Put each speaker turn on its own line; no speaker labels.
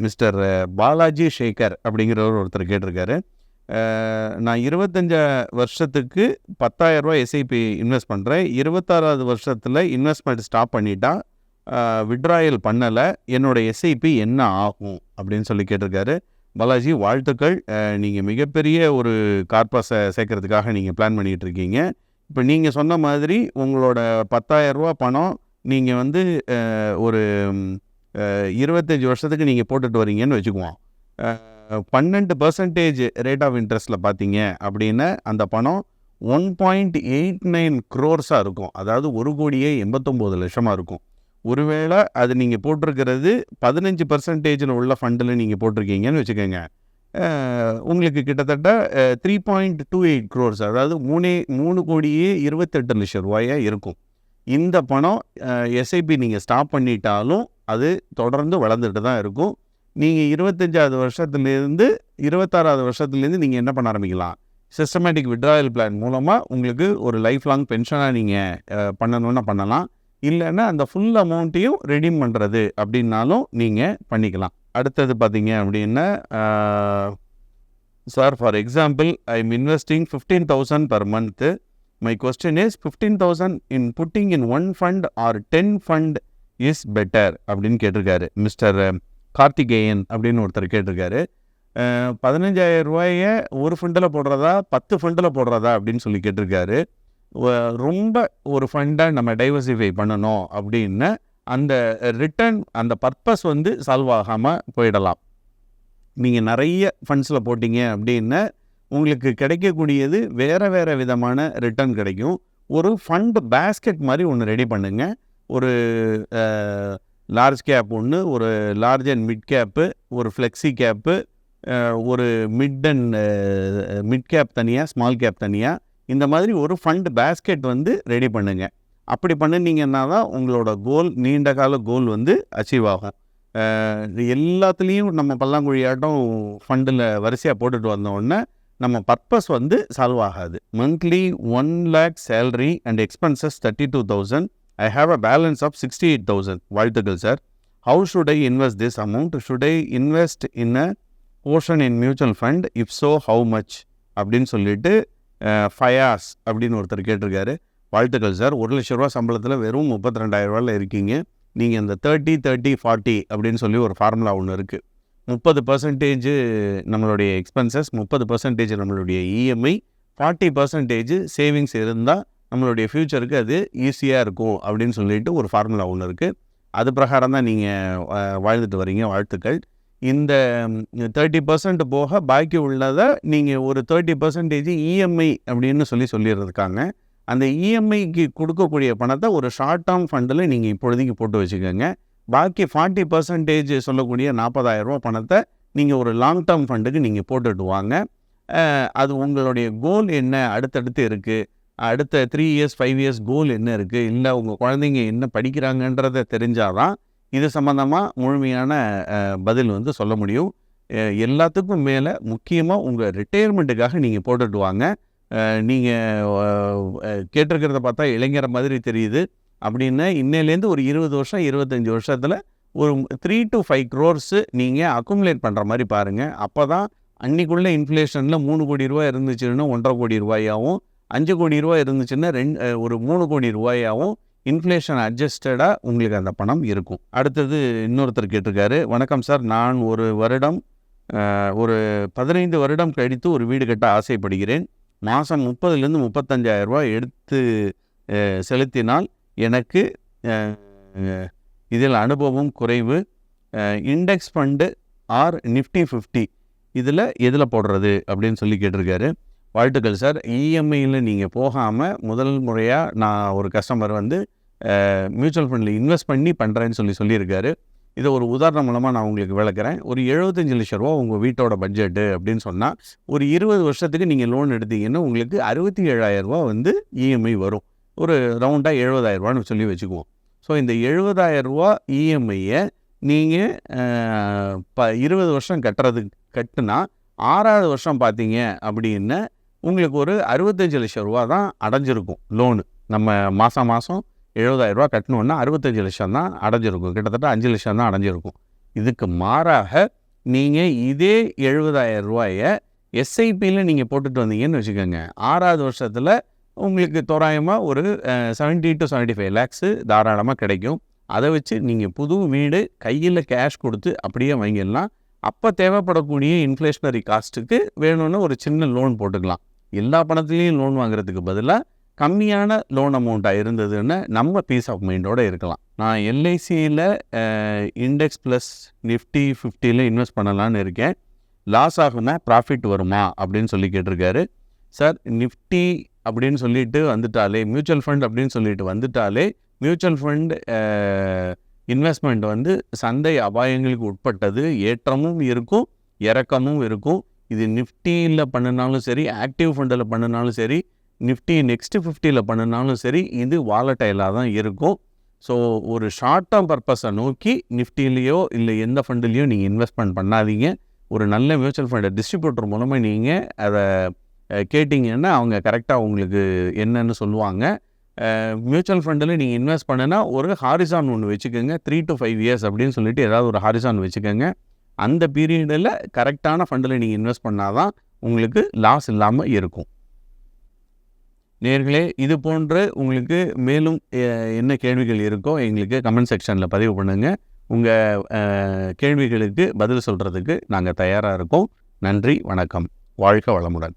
Mister Balaji Shekar அப்படிங்கிறவர் ஒருத்தர் கேட்டிருக்காரு. நான் இருபத்தஞ்ச வருஷத்துக்கு பத்தாயிரரூபா எஸ்ஐபி இன்வெஸ்ட் பண்ணுறேன் இருபத்தாறாவது வருஷத்தில் இன்வெஸ்ட்மெண்ட் ஸ்டாப் பண்ணிட்டா விட்ராயல் பண்ணலை. என்னோட எஸ்ஐபி என்ன ஆகும் அப்படின்னு சொல்லி கேட்டிருக்காரு. பாலாஜி வாழ்த்துக்கள். நீங்கள் மிகப்பெரிய ஒரு கார்பஸை சேர்க்கறதுக்காக நீங்கள் பிளான் பண்ணிகிட்டு இருக்கீங்க. இப்போ நீங்கள் சொன்ன மாதிரி உங்களோட பத்தாயிரரூபா பணம் நீங்கள் வந்து ஒரு இருபத்தஞ்சி வருஷத்துக்கு நீங்கள் போட்டுட்டு வரீங்கன்னு வச்சுக்குவோம். பன்னெண்டு பர்சன்டேஜ் ரேட் ஆஃப் இன்ட்ரெஸ்ட்டில் பார்த்தீங்க அப்படின்னா அந்த பணம் ஒன் பாயிண்ட் எயிட் நைன் க்ரோர்ஸாக இருக்கும். அதாவது ஒரு கோடியே எண்பத்தொம்போது லட்சமாக இருக்கும். ஒருவேளை அது நீங்கள் போட்டிருக்கிறது பதினஞ்சு பர்சன்டேஜில் உள்ள ஃபண்டில் நீங்கள் போட்டிருக்கீங்கன்னு வச்சுக்கோங்க. உங்களுக்கு கிட்டத்தட்ட three point two eight crores அதாவது மூணே மூணு கோடியே இருபத்தெட்டு லட்சம் ரூபாயாக இருக்கும். இந்த பணம் எஸ்ஐபி நீங்கள் ஸ்டாப் பண்ணிட்டாலும் அது தொடர்ந்து வளர்ந்துட்டு தான் இருக்கும். நீங்கள் இருபத்தஞ்சாவது வருஷத்துலேருந்து இருபத்தாறாவது வருஷத்துலேருந்து நீங்கள் என்ன பண்ண ஆரம்பிக்கலாம்? சிஸ்டமேட்டிக் விட்ராயல் பிளான் மூலமாக உங்களுக்கு ஒரு லைஃப் லாங் பென்ஷனாக நீங்கள் பண்ணணும்னா பண்ணலாம். இல்லைன்னா அந்த ஃபுல் அமௌண்ட்டையும் ரெடீம் பண்ணுறது அப்படின்னாலும் நீங்கள் பண்ணிக்கலாம். அடுத்தது பார்த்தீங்க அப்படின்னா sir for example I am investing fifteen thousand per month my question is fifteen thousand in putting in one fund or ten fund is better அப்படின்னு கேட்டிருக்காரு. மிஸ்டர் um, கார்த்திகேயன் அப்படின்னு ஒருத்தர் கேட்டிருக்காரு. அஹ், 15000 ரூபாய ஒரு ஃபண்டில் போடுறதா பத்து ஃபண்டில் போடுறதா அப்படின்னு சொல்லி கேட்டிருக்காரு. ரொம்ப ஒரு ஃபண்டை நம்ம டைவர்சிஃபை பண்ணணும் அப்படின்னு அந்த ரிட்டர்ன் அந்த பர்பஸ் வந்து சால்வ் ஆகாமல் போயிடலாம். நீங்கள் நிறைய ஃபண்ட்ஸில் போட்டிங்க அப்படின்னு உங்களுக்கு கிடைக்கக்கூடியது வேறு வேறு விதமான ரிட்டர்ன் கிடைக்கும். ஒரு ஃபண்ட் பேஸ்கெட் மாதிரி ஒன்று ரெடி பண்ணுங்கள் ஒரு லார்ஜ் கேப் ஒன்று ஒரு லார்ஜ் அண்ட் மிட் கேப்பு ஒரு ஃப்ளெக்ஸி கேப்பு ஒரு மிட் அண்ட் மிட் கேப் தனியாக ஸ்மால் கேப் தனியாக இந்த மாதிரி ஒரு ஃபண்ட் பேஸ்கெட் வந்து ரெடி பண்ணுங்கள் அப்படி பண்ணினீங்கன்னா தான் உங்களோட கோல் நீண்ட கால கோல் வந்து அச்சீவ் ஆகும். இது எல்லாத்துலேயும் நம்ம பல்லாங்குழியாட்டம் ஃபண்டில் வரிசையாக போட்டுட்டு வந்தோடனே நம்ம பர்பஸ் வந்து சால்வ் ஆகாது. Monthly one lakh salary and expenses thirty two thousand I have a balance of sixty eight thousand வாழ்த்துக்கள் sir how should I invest this amount should I invest in a portion in mutual fund if so how much அப்படின்னு சொல்லிட்டு ஃபயாஸ் அப்படின்னு ஒருத்தர் கேட்டிருக்காரு. வாழ்த்துக்கள் sir ஒரு லட்ச ரூபா சம்பளத்தில் வெறும் முப்பத்தி ரெண்டாயிரம் ரூபாயில் இருக்கீங்க. நீங்கள் இந்த தேர்ட்டி தேர்ட்டி ஃபார்ட்டி அப்படின்னு சொல்லி ஒரு ஃபார்முலா ஒன்று இருக்குது முப்பது பர்சன்டேஜ் நம்மளுடைய எக்ஸ்பென்சஸ் முப்பது பர்சன்டேஜ் நம்மளுடைய இஎம்ஐ ஃபார்ட்டி பர்சன்டேஜ் சேவிங்ஸ் இருந்தால் நம்மளுடைய ஃப்யூச்சருக்கு அது ஈஸியாக இருக்கும் அப்படின்னு சொல்லிட்டு ஒரு ஃபார்முலா ஒன்று இருக்குது அது பிரகாரம் தான் நீங்கள் வாழ்ந்துட்டு வரீங்க. வாழ்த்துக்கள். இந்த தேர்ட்டி பர்சன்ட் போக பாக்கி உள்ளதை நீங்கள் ஒரு தேர்ட்டி பர்சன்டேஜ் இஎம்ஐ அப்படின்னு சொல்லி சொல்லிடுறதுக்காங்க. அந்த இஎம்ஐக்கு கொடுக்கக்கூடிய பணத்தை ஒரு ஷார்ட் டேர்ம் ஃபண்டில் நீங்கள் இப்பொழுதைக்கு போட்டு வச்சுக்கோங்க. பாக்கி ஃபார்ட்டி பர்சன்டேஜ் சொல்லக்கூடிய 40000 ரூபா பணத்தை நீங்கள் ஒரு லாங் டேர்ம் ஃபண்டுக்கு நீங்கள் போட்டுட்டு வாங்க. அது உங்களுடைய கோல் என்ன? அடுத்தடுத்து இருக்குது அடுத்த three years five years goal என்ன இருக்குது இல்லை உங்கள் குழந்தைங்க என்ன படிக்கிறாங்கன்றத தெரிஞ்சாதான் இது சம்மந்தமாக முழுமையான பதில் வந்து சொல்ல முடியும். எல்லாத்துக்கும் மேலே முக்கியமாக உங்கள் ரிட்டையர்மெண்ட்டுக்காக நீங்கள் போட்டுட்டு வாங்க. நீங்கள் கேட்டிருக்கிறத பார்த்தா இளைஞர மாதிரி தெரியுது. அப்படின்னா இன்னையிலேருந்து ஒரு இருபது வருஷம் இருபத்தஞ்சி வருஷத்தில் ஒரு த்ரீ டு ஃபைவ் க்ரோர்ஸு நீங்கள் அக்குமுலேட் பண்ணுற மாதிரி பாருங்கள் அப்போ தான் அன்னைக்குள்ளே இன்ஃப்ளேஷனில் மூணு கோடி ரூபாய் இருந்துச்சுன்னா ஒன்றரை கோடி ரூபாயாகவும் அஞ்சு கோடி ரூபாய் இருந்துச்சுன்னா ரெண்டு ஒரு மூணு கோடி ரூபாயாகவும் இன்ஃப்ளேஷன் அட்ஜஸ்டடாக உங்களுக்கு அந்த பணம் இருக்கும். அடுத்தது இன்னொருத்தர் கேட்டிருக்காரு வணக்கம் சார் நான் ஒரு வருடம் ஒரு பதினைந்து வருடம் கழித்து ஒரு வீடு கட்ட ஆசைப்படுகிறேன். மாதம் முப்பதுலேருந்து முப்பத்தஞ்சாயிரம் ரூபாய் எடுத்து செலுத்தினால் எனக்கு இதில் அனுபவம் குறைவு. Index fund or Nifty fifty இதில் எதில் போடுறது அப்படின்னு சொல்லி கேட்டிருக்காரு. வாழ்த்துக்கள் சார். இஎம்ஐயில் நீங்கள் போகாமல் முதல் முறையாக நான் ஒரு கஸ்டமர் வந்து மியூச்சுவல் ஃபண்டில் இன்வெஸ்ட் பண்ணி பண்ணுறேன்னு சொல்லி சொல்லியிருக்காரு. இதை ஒரு உதாரணம் மூலமாக நான் உங்களுக்கு விளக்குறேன். ஒரு எழுபத்தஞ்சு லட்ச ரூபா உங்கள் வீட்டோட பட்ஜெட்டு அப்படின்னு சொன்னால் ஒரு இருபது வருஷத்துக்கு நீங்கள் லோன் எடுத்தீங்கன்னா உங்களுக்கு அறுபத்தி ஏழாயிரம் ரூபா வந்து இஎம்ஐ வரும். ஒரு ரவுண்டாக எழுபதாயிரரூபான்னு சொல்லி வச்சுக்குவோம். ஸோ இந்த எழுபதாயிரம் ரூபா இஎம்ஐயை நீங்கள் ப இருபது வருஷம் கட்டுறது கட்டுனா ஆறாவது வருஷம் பார்த்தீங்க அப்படின்னா உங்களுக்கு ஒரு அறுபத்தஞ்சு லட்சம் ரூபா தான் அடைஞ்சிருக்கும் லோனு நம்ம மாதம் மாதம் எழுபதாயிரரூபா கட்டணுன்னா அறுபத்தஞ்சு லட்சம் தான் அடைஞ்சிருக்கும். கிட்டத்தட்ட அஞ்சு லட்சம் தான் அடைஞ்சிருக்கும். இதுக்கு மாறாக நீங்கள் இதே எழுபதாயிரம் ரூபாயை எஸ்ஐபியில் நீங்கள் போட்டுட்டு வந்தீங்கன்னு வச்சுக்கோங்க. ஆறாவது வருஷத்தில் உங்களுக்கு தோராயமாக ஒரு seventy to seventy five lakhs தாராளமாக கிடைக்கும். அதை வச்சு நீங்கள் புது வீடு கையில் கேஷ் கொடுத்து அப்படியே வாங்கிடலாம். அப்போ தேவைப்படக்கூடிய இன்ஃப்ளேஷனரி காஸ்ட்டுக்கு வேணும்னு ஒரு சின்ன லோன் போட்டுக்கலாம். எல்லா பணத்துலேயும் லோன் வாங்குறதுக்கு பதிலாக கம்மியான லோன் அமௌண்ட்டாக இருந்ததுன்னு நம்ம பீஸ் ஆஃப் மைண்டோடு இருக்கலாம். நான் எல்ஐசியில் இண்டெக்ஸ் ப்ளஸ் நிஃப்டி ஃபிஃப்டியில் இன்வெஸ்ட் பண்ணலான்னு இருக்கேன். லாஸ் ஆகுனா ப்ராஃபிட் வருமா அப்படின்னு சொல்லி கேட்டிருக்காரு. சார் நிஃப்டி அப்படின்னு சொல்லிட்டு வந்துட்டாலே மியூச்சுவல் ஃபண்ட் அப்படின்னு சொல்லிட்டு வந்துட்டாலே மியூச்சுவல் ஃபண்ட் இன்வெஸ்ட்மெண்ட் வந்து சந்தை அபாயங்களுக்கு உட்பட்டது. ஏற்றமும் இருக்கும் இறக்கமும் இருக்கும். இது நிஃப்டியில் பண்ணினாலும் சரி ஆக்டிவ் ஃபண்டில் பண்ணினாலும் சரி நிஃப்டி நெக்ஸ்ட் ஃபிஃப்டியில் பண்ணினாலும் சரி இது வாலட்டைலாக தான் இருக்கும். ஸோ ஒரு ஷார்ட் டேர்ம் பர்பஸை நோக்கி நிஃப்டிலேயோ இல்லை எந்த ஃபண்டுலேயோ நீங்கள் இன்வெஸ்ட்மெண்ட் பண்ணாதீங்க. ஒரு நல்ல மியூச்சுவல் ஃபண்டை டிஸ்ட்ரிபியூட்டர் மூலமாக நீங்கள் அதை கேட்டிங்கன்னா அவங்க கரெக்டாக உங்களுக்கு என்னன்னு சொல்லுவாங்க. மியூச்சுவல் ஃபண்டில் நீங்கள் இன்வெஸ்ட் பண்ணுனா ஒரு ஹாரிசான் ஒன்று வச்சுக்கோங்க. த்ரீ டு ஃபைவ் இயர்ஸ் அப்படின்னு சொல்லிட்டு ஏதாவது ஒரு ஹாரிசான் வச்சுக்கோங்க. அந்த பீரியடில் கரெக்டான ஃபண்டில் நீங்கள் இன்வெஸ்ட் பண்ணால் தான் உங்களுக்கு லாஸ் இல்லாமல் இருக்கும். நேர்களே இது போன்று உங்களுக்கு மேலும் என்ன கேள்விகள் இருக்கோ எங்களுக்கு கமெண்ட் செக்ஷனில் பதிவு பண்ணுங்கள் உங்கள் கேள்விகளுக்கு பதில் சொல்கிறதுக்கு நாங்கள் தயாராக இருக்கோம். நன்றி வணக்கம். வாழ்க வளமுடன்.